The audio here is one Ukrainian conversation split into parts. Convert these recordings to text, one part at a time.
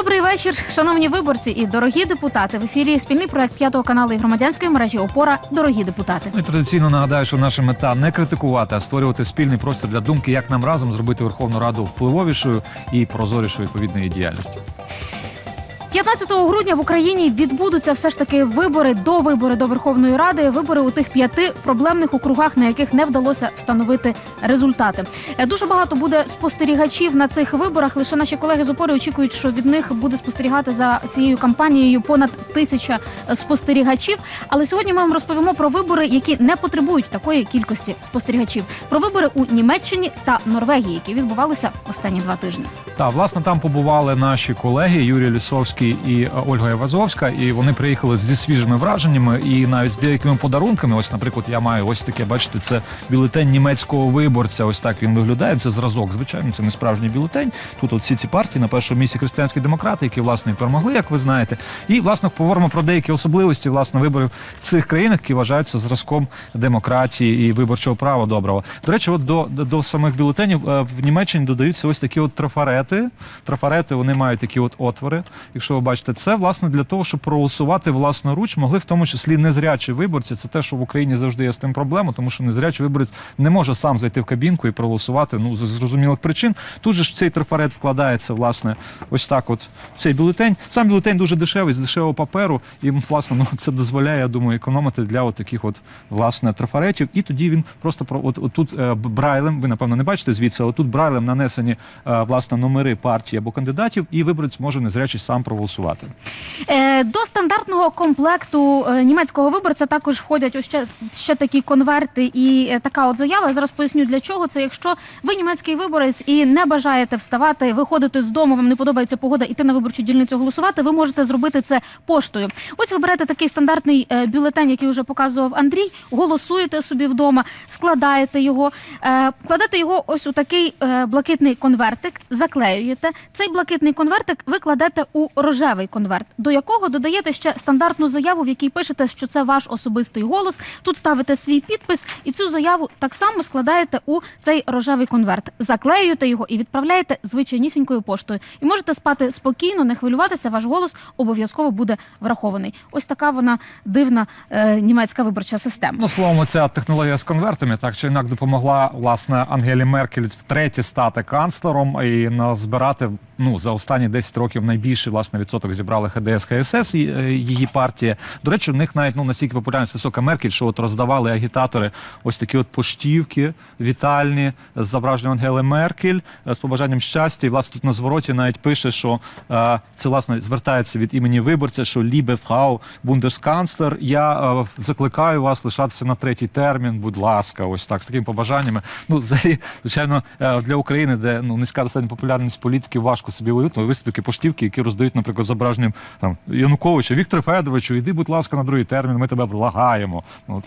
Добрий вечір, шановні виборці і дорогі депутати. В ефірі спільний проект п'ятого каналу і громадянської мережі Опора Дорогі депутати. Ну і традиційно нагадаю, що наша мета не критикувати, а створювати спільний простір для думки, як нам разом зробити Верховну Раду впливовішою і прозорішою відповідної діяльності. 15 грудня в Україні відбудуться все ж таки вибори до вибори до Верховної Ради. Вибори у тих п'яти проблемних округах, на яких не вдалося встановити результати. Е, Дуже багато буде спостерігачів на цих виборах. Лише наші колеги з опори очікують, що від них буде спостерігати за цією кампанією понад тисяча е, спостерігачів. Але сьогодні ми вам розповімо про вибори, які не потребують такої кількості спостерігачів. Про вибори у Німеччині та Норвегії, які відбувалися останні два тижні. Та власне там побували наші колеги Юрій Лісовський і е, Ольга Івазовська, і вони приїхали зі свіжими враженнями і навіть з деякими подарунками. Ось, наприклад, я маю ось таке, бачите, це бюлетень німецького виборця. Ось так він виглядає. Це зразок. Звичайно, це не справжній бюлетень. Тут от всі ці партії на першому місці християнські демократи, які власне перемогли, як ви знаєте. І власне поговоримо про деякі особливості власне виборів в цих країнах, які вважаються зразком демократії і виборчого права доброго. До речі, от до, до, до самих бюлетенів е, в Німеччині додаються ось такі от трафарети. Трафарети вони мають такі от отвори. Якщо ви бачите, це власне для того, щоб проголосувати власноруч, могли в тому числі незрячі виборці. Це те, що в Україні завжди є з тим проблема, тому що незрячий виборець не може сам зайти в кабінку і проголосувати. Ну з зрозумілих причин. Тут же ж цей трафарет вкладається власне ось так. От цей бюлетень. Сам бюлетень дуже дешевий з дешевого паперу, і власне ну це дозволяє, я думаю, економити для от таких от власне трафаретів. І тоді він просто про от, от тут е, брайлем. Ви напевно не бачите звідси, але тут брайлем нанесені е, власне номери партії або кандидатів, і виборець може незрячий сам проголосувати. Е, До стандартного комплекту е, німецького виборця також входять ось ще, ще такі конверти і е, така от заява. Я зараз поясню для чого це. Якщо ви німецький виборець і не бажаєте вставати, виходити з дому, вам не подобається погода, іти на виборчу дільницю голосувати, ви можете зробити це поштою. Ось ви берете такий стандартний бюлетень, який вже показував Андрій. Голосуєте собі вдома, складаєте його, кладете його ось у такий блакитний конвертик, заклеюєте. Цей блакитний конвертик ви кладете у рожевий конверт, до якого додаєте ще стандартну заяву, в якій пишете, що це ваш особистий голос. Тут ставите свій підпис, і цю заяву так само складаєте у цей рожевий конверт. Заклеюєте його і відправляєте звичайнісінькою поштою. І можете спати спокійно, не хвилюватися. Ваш голос обов'язково буде врахований. Ось така вона дивна е, німецька виборча система. Ну, словом, ця технологія з конвертами так чи інак допомогла власне Ангелі Меркель втретє стати канцлером і назбирати ну за останні 10 років найбільший власне відсоток зібрали ХДС ХСС е, її партія. До речі, в них навіть ну настільки популярність висока Меркель, що от роздавали агітатори ось такі от поштівки вітальні з зображенням Ангели Меркель е, з побажанням щастя. І власне тут на звороті навіть пише, що е, це власне звертається від імені виборця, що Лібе Фрау Бундесканцлер. Я закликаю вас лишатися на третій термін. Будь ласка, ось так з такими побажаннями. Ну, взагалі, звичайно, для України, де ну низька достатньо популярність політиків, важко собі уявити. Висити такі поштівки, які роздають, наприклад, зображенням там Януковича, Віктора Федоровичу, іди, будь ласка, на другий термін. Ми тебе благаємо. От.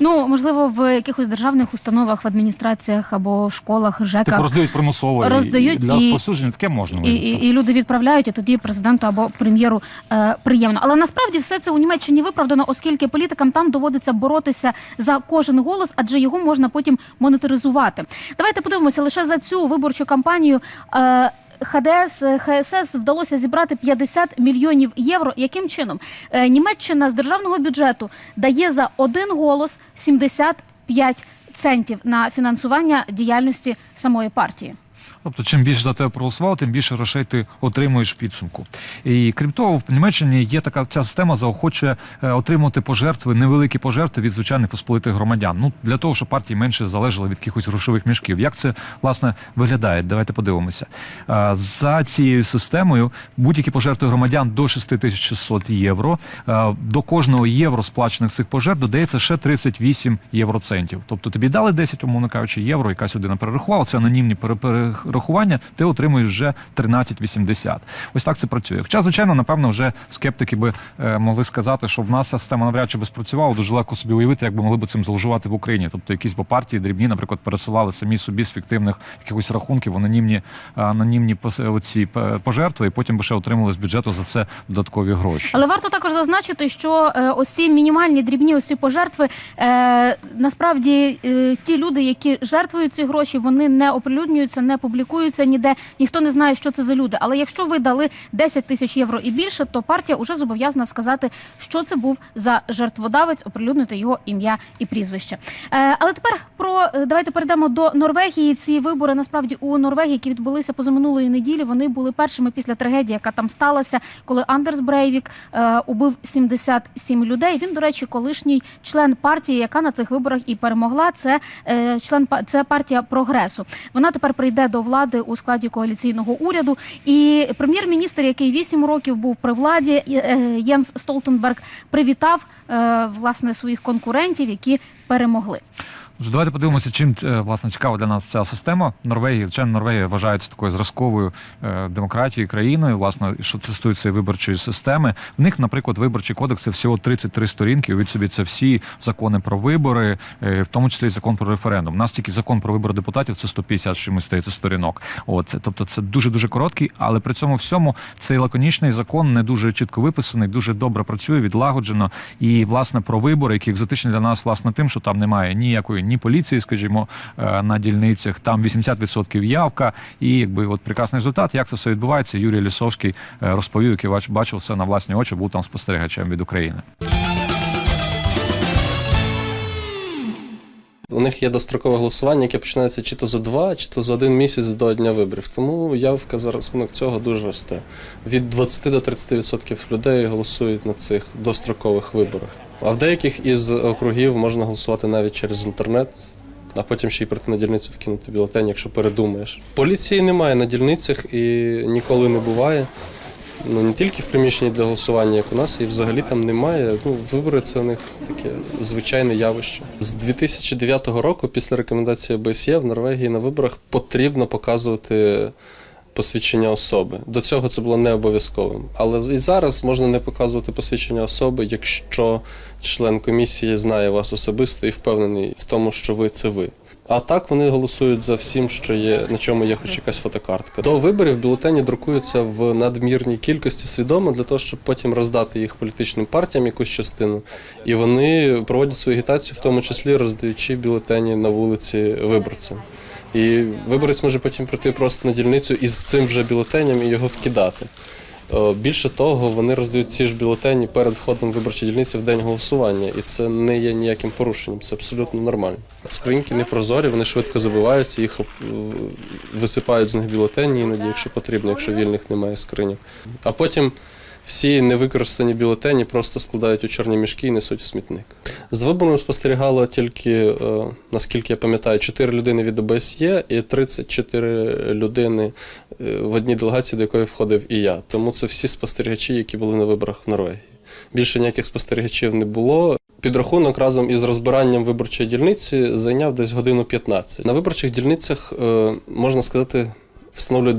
Ну можливо, в якихось державних установах, в адміністраціях або школах, ЖЕКах Типу роздають примусово Роздають і для і- розповсюдження. Таке можна і, і, і люди відправляють, і тоді президенту або прем'єру е, приємно. Але насправді все це у Німеччині виправдано, оскільки політикам там доводиться боротися за кожен голос, адже його можна потім монетаризувати. Давайте подивимося лише за цю виборчу кампанію. Е, ХДС ХСС вдалося зібрати 50 мільйонів євро. Яким чином Е, Німеччина з державного бюджету дає за один голос 75 центів на фінансування діяльності самої партії? Тобто, чим більше за тебе проголосував, тим більше грошей ти отримуєш підсумку. І крім того, в Німеччині є така ця система заохочує е, отримувати пожертви, невеликі пожертви від звичайних посполитих громадян. Ну для того, щоб партії менше залежали від якихось грошових мішків. Як це власне виглядає? Давайте подивимося. Е, За цією системою будь-які пожертви громадян до 6600 євро. Е, До кожного євро сплачених цих пожертв додається ще 38 євроцентів. Тобто тобі дали 10, умовно кажучи, євро, якась людина перерахувала, це анонімні пере- перерахування, ти отримуєш вже 13,80. Ось так це працює. Хоча, звичайно, напевно, вже скептики би е, могли сказати, що в нас система навряд чи би спрацювала. Дуже легко собі уявити, як би могли б цим зловживати в Україні. Тобто якісь бо партії дрібні, наприклад, пересилали самі собі з фіктивних якихось рахунків, анонімні, анонімні пос- оці пожертви, і потім би ще отримали з бюджету за це додаткові гроші. Але варто також зазначити, що е, ось ці мінімальні дрібні ці пожертви, е, насправді е, ті люди, які жертвують ці гроші, вони не оприлюднюються, не публікуються ніде, ніхто не знає, що це за люди. Але якщо ви дали 10 тисяч євро і більше, то партія вже зобов'язана сказати, що це був за жертводавець, оприлюднити його ім'я і прізвище. Е, але тепер про е, давайте перейдемо до Норвегії. Ці вибори насправді у Норвегії, які відбулися позаминулої неділі, вони були першими після трагедії, яка там сталася, коли Андерс Брейвік е, убив 77 людей. Він, до речі, колишній член партії, яка на цих виборах і перемогла. Це член це партія прогресу. Вона тепер прийде до влади у складі коаліційного уряду. І прем'єр-міністр, який 8 років був при владі, е, Єнс Столтенберг, привітав е, власне своїх конкурентів, які перемогли. Тож давайте подивимося, чим е, власне цікава для нас ця система. Норвегія, звичайно, Норвегія вважається такою зразковою е, демократією країною. Власне, що це стосується виборчої системи. В них, наприклад, виборчий кодекс це всього 33 сторінки. Від собі це всі закони про вибори, е, в тому числі закон про референдум. У нас тільки закон про вибори депутатів це 150 чимось здається, сторінок. От тобто, це дуже дуже короткий, але при цьому всьому цей лаконічний закон не дуже чітко виписаний, дуже добре працює, відлагоджено. І власне про вибори, які екзотичні для нас, власне, тим, що там немає ніякої ні поліції, скажімо, е, на дільницях. Там 80% явка, і якби от прекрасний результат. Як це все відбувається? Юрій Лісовський е, розповів, який бачив це на власні очі, був там спостерігачем від України. У них є дострокове голосування, яке починається чи то за два, чи то за один місяць до дня виборів. Тому явка за рахунок цього дуже росте. Від 20 до 30% людей голосують на цих дострокових виборах. А в деяких із округів можна голосувати навіть через інтернет. А потім ще й прийти на дільницю вкинути бюлетень, якщо передумаєш. Поліції немає на дільницях і ніколи не буває. Ну не тільки в приміщенні для голосування, як у нас, і взагалі там немає. Ну, вибори це у них таке звичайне явище. З 2009 року, після рекомендації ОБСЄ, в Норвегії на виборах потрібно показувати посвідчення особи. До цього це було не обов'язковим. Але і зараз можна не показувати посвідчення особи, якщо член комісії знає вас особисто і впевнений в тому, що ви це ви. А так вони голосують за всім, що є, на чому є хоч якась фотокартка. До виборів бюлетені друкуються в надмірній кількості свідомо для того, щоб потім роздати їх політичним партіям якусь частину. І вони проводять свою агітацію, в тому числі роздаючи бюлетені на вулиці виборцям. І виборець може потім прийти просто на дільницю із цим вже бюлетенем і його вкидати. Е, Більше того, вони роздають ці ж бюлетені перед входом в виборчі дільниці в день голосування, і це не є ніяким порушенням, це абсолютно нормально. Скриньки не прозорі, вони швидко забиваються, їх висипають з них бюлетені іноді, якщо потрібно, якщо вільних немає скриньок. А потім всі невикористані бюлетені просто складають у чорні мішки і несуть в смітник. З виборами спостерігало тільки, е, наскільки я пам'ятаю, 4 людини від ОБСЄ і 34 людини е, в одній делегації, до якої входив і я. Тому це всі спостерігачі, які були на виборах в Норвегії. Більше ніяких спостерігачів не було. Підрахунок разом із розбиранням виборчої дільниці зайняв десь годину 15. На виборчих дільницях, е, можна сказати, встановлюють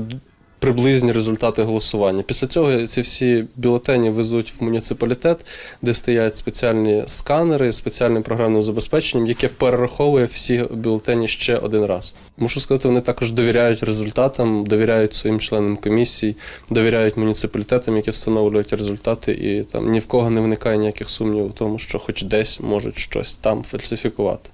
приблизні результати голосування. Після цього ці всі бюлетені везуть в муніципалітет, де стоять спеціальні сканери з спеціальним програмним забезпеченням, яке перераховує всі бюлетені ще один раз. Мушу сказати, вони також довіряють результатам, довіряють своїм членам комісій, довіряють муніципалітетам, які встановлюють результати, і там ні в кого не виникає ніяких сумнівів в тому, що хоч десь можуть щось там фальсифікувати.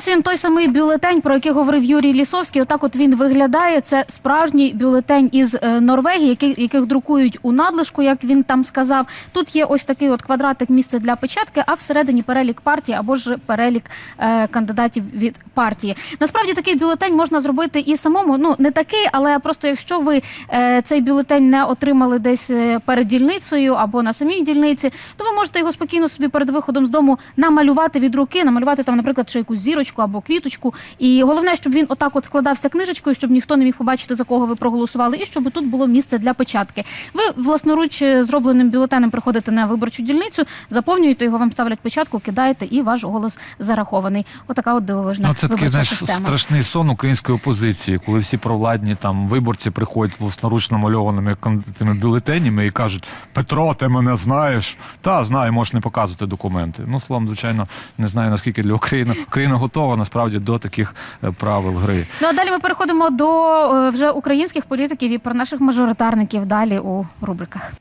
Ось він той самий бюлетень, про який говорив Юрій Лісовський. Отак от він виглядає. Це справжній бюлетень із е, Норвегії, який, яких друкують у надлишку, як він там сказав. Тут є ось такий от квадратик місце для печатки, а всередині перелік партії або ж перелік е, кандидатів від партії. Насправді такий бюлетень можна зробити і самому. Ну не такий, але просто якщо ви е, цей бюлетень не отримали десь е, перед дільницею або на самій дільниці, то ви можете його спокійно собі перед виходом з дому намалювати від руки, намалювати там, наприклад, чи якусь зірочку або квіточку. І головне, щоб він отак от складався книжечкою, щоб ніхто не міг побачити, за кого ви проголосували, і щоб тут було місце для печатки. Ви власноруч е, зробленим бюлетенем приходите на виборчу дільницю, заповнюєте його, вам ставлять печатку, кидаєте, і ваш голос зарахований. Отака от дивовижна Ну, це такий знаєш система. страшний сон української опозиції, коли всі провладні там виборці приходять власноруч намальованими цими бюлетенями і кажуть: Петро, ти мене знаєш? Та знаю, можеш не показувати документи. Ну, словом, звичайно, не знаю наскільки для України Україна готова насправді до таких е, правил гри. Ну а далі ми переходимо до е, вже українських політиків і про наших мажоритарників далі у рубриках.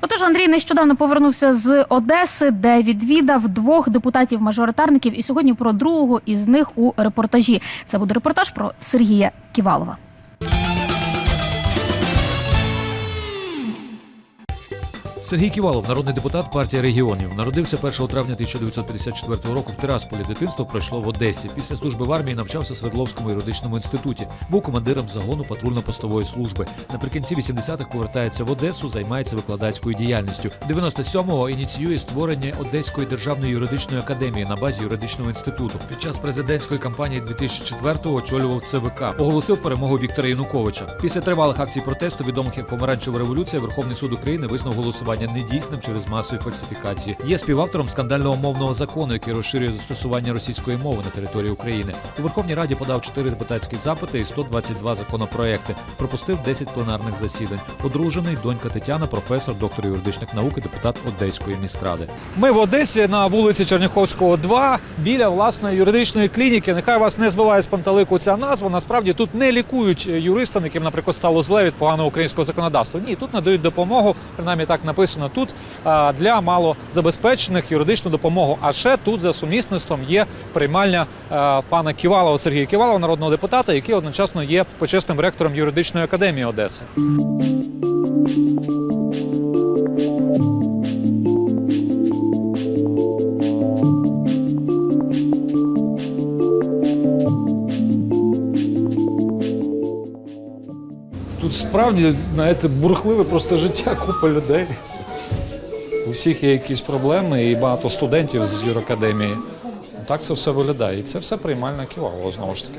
Отож, Андрій нещодавно повернувся з Одеси, де відвідав двох депутатів-мажоритарників. І сьогодні про другого із них у репортажі. Це буде репортаж про Сергія Ківалова. Сергій Ківалов, народний депутат партії регіонів, народився 1 травня 1954 року в Тирасполі. Дитинство пройшло в Одесі. Після служби в армії навчався в Свердловському юридичному інституті. Був командиром загону патрульно-постової служби. Наприкінці 80-х повертається в Одесу, займається викладацькою діяльністю. 97-го ініціює створення Одеської державної юридичної академії на базі юридичного інституту. Під час президентської кампанії 2004-го очолював ЦВК. Оголосив перемогу Віктора Януковича. Після тривалих акцій протесту, відомих як Помаранчева революція, Верховний суд України визнав голосування недійсним через масові фальсифікації. Є співавтором скандального мовного закону, який розширює застосування російської мови на території України. У Верховній Раді подав 4 депутатські запити і 122 законопроекти. Пропустив 10 пленарних засідань. Одружений донька Тетяна, професор, доктор юридичних наук і депутат Одеської міськради. Ми в Одесі на вулиці Черняховського, 2, біля власної юридичної клініки. Нехай вас не збиває з пантелику ця назва. Насправді тут не лікують юристам, яким, наприклад, стало зле від поганого українського законодавства. Ні, тут надають допомогу, принаймні так написано тут а, для малозабезпечених юридичну допомогу. А ще тут за сумісництвом є приймальня пана Ківалова Сергія Ківалова, народного депутата, який одночасно є почесним ректором юридичної академії Одеси. Тут справді, знаєте, бурхливе просто життя, купа людей. У всіх є якісь проблеми, і багато студентів з юракадемії. Так це все виглядає. І це все приймальна ківалова, знову ж таки.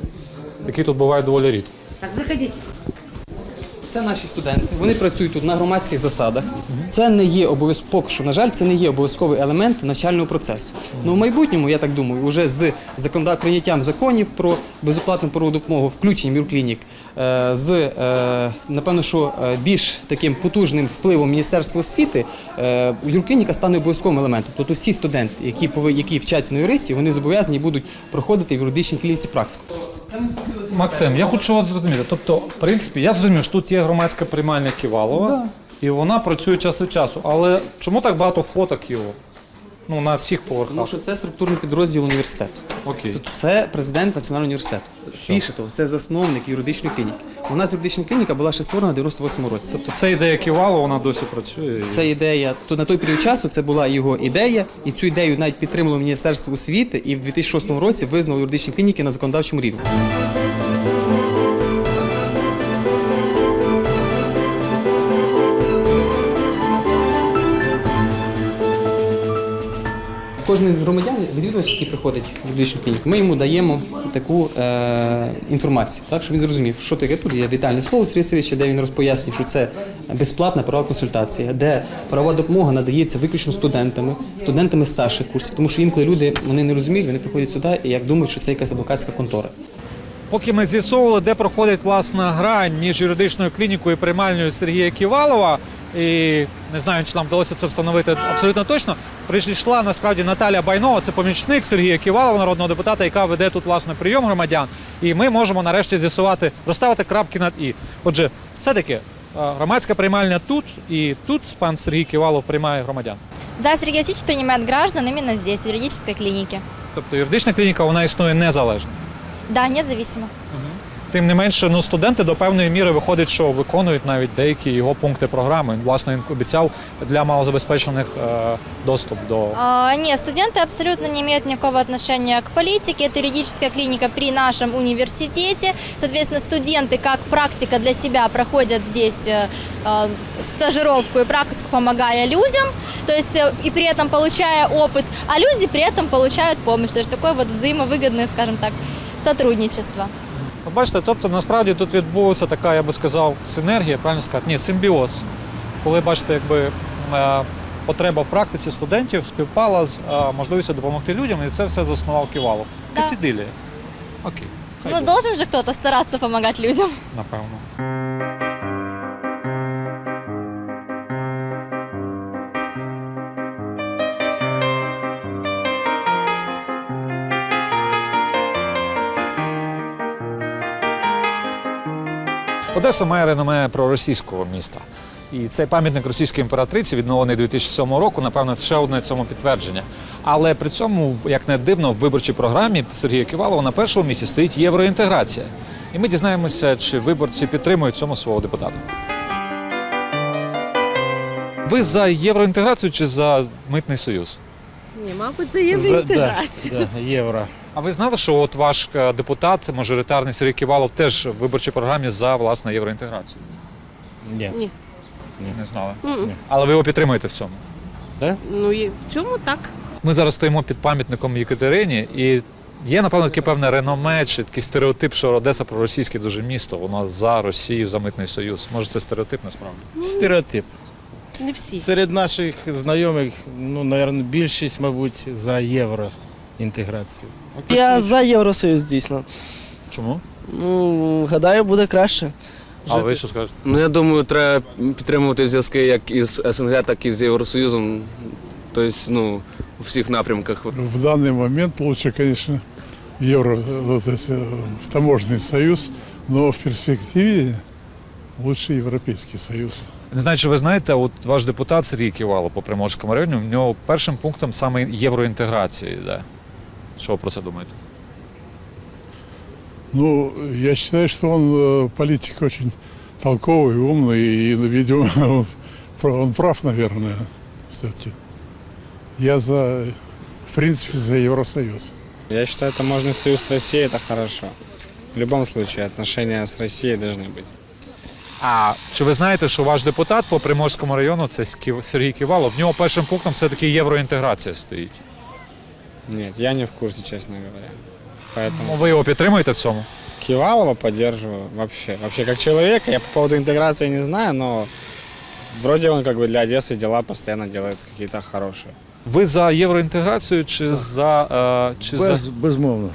Який тут буває доволі рідко. Так, заходіть. Це наші студенти. Вони працюють тут на громадських засадах. Це не є обов'язково, що, на жаль, це не є обов'язковий елемент навчального процесу. Ну в майбутньому, я так думаю, вже з законода- прийняттям законів про безоплатну перву допомогу, включенням юрклінік, е, з е, напевно, що е, більш таким потужним впливом Міністерства освіти, юрклініка стане обов'язковим елементом. Тобто всі студенти, які які вчаться на юристів, вони зобов'язані будуть проходити в юридичній клініці практику. Максим, я хочу вас зрозуміти. Тобто, в принципі, я зрозумів, що тут є громадська приймальня Ківалова, і вона працює час від часу. Але чому так багато фоток його? Ну, на всіх Тому поверхах. що це структурний підрозділ університету. Окей. Це президент Національного університету. Більше того, це засновник юридичної клініки. У нас юридична клініка була ще створена в 98-му році. Тобто це ідея Ківалова, вона досі працює. і- Це ідея, то на той період часу це була його ідея, і цю ідею навіть підтримало Міністерство освіти, і в 2006 році визнало юридичні клініки на законодавчому рівні. Кожен громадянин, відвідувач, який приходить в юридичну клініку, ми йому даємо таку е, інформацію, так, щоб він зрозумів, що таке тут є вітальне слово Сергія де він розпояснює, що це безплатна правова консультація, де правова допомога надається виключно студентами, студентами старших курсів, тому що інколи люди вони не розуміють, вони приходять сюди і як думають, що це якась адвокатська контора. Поки ми з'ясовували, де проходить власна грань між юридичною клінікою і приймальною Сергія Ківалова, і не знаю, чи нам вдалося це встановити абсолютно точно. Прийшла насправді Наталя Байнова, це помічник Сергія Ківалова, народного депутата, яка веде тут власне прийом громадян. І ми можемо нарешті з'ясувати, розставити крапки над і. Отже, все-таки е, громадська приймальня тут, і тут пан Сергій Ківалов приймає громадян. Да, Сергей Васильевич принимает граждан именно здесь, в юридической клинике. Тобто юридична клініка вона існує незалежно. Да, независимо. Тим не менше, ну студенти до певної міри виходить, що виконують навіть деякі його пункти програми. Власне, він обіцяв для малозабезпечених е, доступ до А, нет, студенты абсолютно не имеют никакого отношения к политике. Это юридическая клиника при нашем университете. Соответственно, студенты как практика для себя проходят здесь э, э, стажировку и практику, помогая людям, то есть э, и при этом получая опыт, а люди при этом получают помощь. То есть такое вот взаимовыгодное, скажем так, сотрудничество. Бачите, тобто насправді тут відбулася така, я би сказав, синергія, правильно сказати, ні, симбіоз. Коли бачите, якби е, потреба в практиці студентів співпала з е, можливістю допомогти людям, і це все заснував Ківалов. Да. Окей. Ну, должен же кто-то стараться помогать людям. напевно. Одеса має реноме проросійського міста. І цей пам'ятник російської імператриці, відновлений 2007 року, напевно, це ще одне цьому підтвердження. Але при цьому, як не дивно, в виборчій програмі Сергія Ківалова на першому місці стоїть євроінтеграція. І ми дізнаємося, чи виборці підтримують цьому свого депутата. Ви за євроінтеграцію чи за митний союз? Ні, мабуть, це євроінтеграція. Да, да, євро. А ви знали, що от ваш е, депутат, мажоритарний Сергій Ківалов, теж в виборчій програмі за власне євроінтеграцію? Ні. Ні. Не знали. М-м. Але ви його підтримуєте в цьому. Ну, і в цьому так. Ми зараз стоїмо під пам'ятником Єкатерині, і є, напевно, таке певне реноме чи такий стереотип, що Одеса проросійське дуже місто, воно за Росію, за митний союз. Може, це стереотип насправді? Стереотип. Не всі. Серед наших знайомих, ну, мабуть, більшість, мабуть, за євроінтеграцію. Я за Євросоюз, дійсно. Чому? Ну, гадаю, буде краще. А ви що скажете? Ну, я думаю, треба підтримувати зв'язки як із СНГ, так і з Євросоюзом. Тобто, ну, у всіх напрямках. В данный момент лучше, конечно, евро, вот в таможенный союз, но в перспективе лучше Европейский союз. Не знаю, чи ви знаєте, от ваш депутат Сергій Ківалов по Приморському району, в нього першим пунктом саме євроінтеграція йде. Що ви про це думаєте? Ну, я считаю, что он э, политик очень толковый, умный, и, видимо, он прав- он прав, наверное, все-таки. Я за, в принципе, за Евросоюз. Я считаю, таможенный союз с Россией это хорошо. В любом случае, отношения с Россией должны быть. А чи ви знаєте, що ваш депутат по Приморському району це Ків- Сергій Ківалов, в нього першим пунктом все-таки євроінтеграція стоїть. Нет, я не в курсе, честно говоря. Ну, Поэтому Ви його підтримуєте в цьому? Кивалова поддерживаю вообще. Вообще, как человека, я по поводу интеграции не знаю, но вроде он как бы для Одессы дела постоянно делает какие-то хорошие. Ви за євроінтеграцію чи за. Е, чи Без, за... безмовно.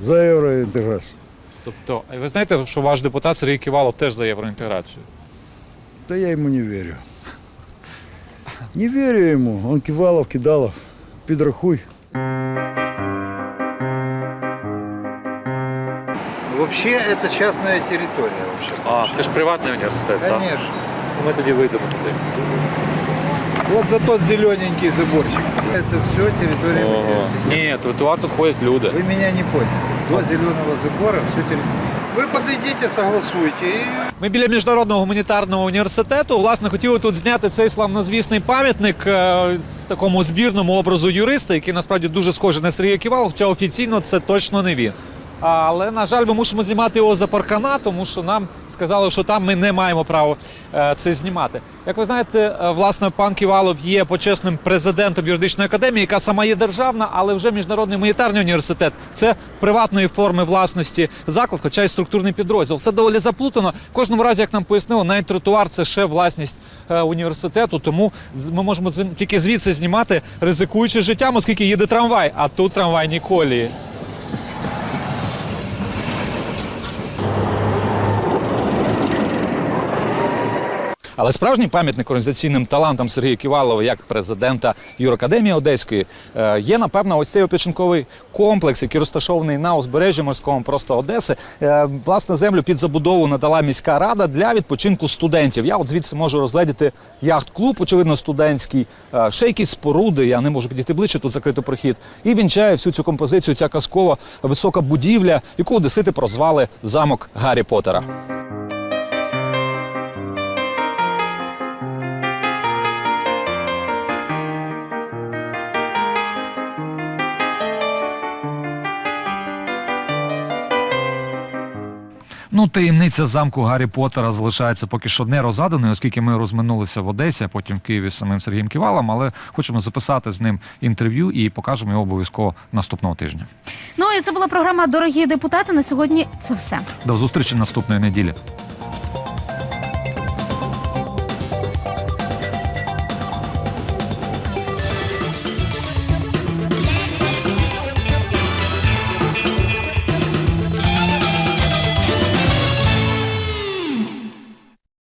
За євроінтеграцію. Тобто, а ви знаєте, що ваш депутат Сергій Ківалов теж за євроінтеграцію? Та я йому не вірю. Не вірю йому. Он кивалов, кидалов. Підрахуй. Вообще, это частная территория. Вообще. А, це ж приватний університет, Конечно. Ми тоді вийдемо туди. Вот за тот зелененький заборчик. Это все территория университета. Ні, тротуар тут ходять люди. Вы меня не поняли. До зеленого забора все территория. Вы подойдите, согласуйте. И Ми біля міжнародного гуманітарного університету. Власне, хотіли тут зняти цей славнозвісний пам'ятник е, з такому збірному образу юриста, який насправді дуже схожий на Сергія Ківалова, хоча офіційно це точно не він. Але, на жаль, ми мусимо знімати його за паркана, тому що нам сказали, що там ми не маємо права е, це знімати. Як ви знаєте, е, власне, пан Ківалов є почесним президентом юридичної академії, яка сама є державна, але вже міжнародний гуманітарний університет це приватної форми власності заклад, хоча й структурний підрозділ. Це доволі заплутано. В кожному разі, як нам пояснили, навіть тротуар це ще власність е, університету. Тому ми можемо тільки звідси знімати, ризикуючи життям, оскільки їде трамвай, а тут трамвайні колії. Але справжній пам'ятник організаційним талантам Сергія Ківалова як президента Юракадемії Одеської е, є, напевно, ось цей опічинковий комплекс, який розташований на узбережжі морському просто Одеси. Е, Власне, землю під забудову надала міська рада для відпочинку студентів. Я от звідси можу розглядіти яхт-клуб, очевидно, студентський, е, ще якісь споруди. Я не можу підійти ближче, тут закритий прохід. І вінчає всю цю композицію ця казкова висока будівля, яку одесити прозвали замок Гаррі Поттера. Ну, таємниця замку Гаррі Поттера залишається поки що не розгаданою, оскільки ми розминулися в Одесі, а потім в Києві з самим Сергієм Ківалом, але хочемо записати з ним інтерв'ю і покажемо його обов'язково наступного тижня. Ну і це була програма Дорогі депутати. На сьогодні це все. До зустрічі наступної неділі.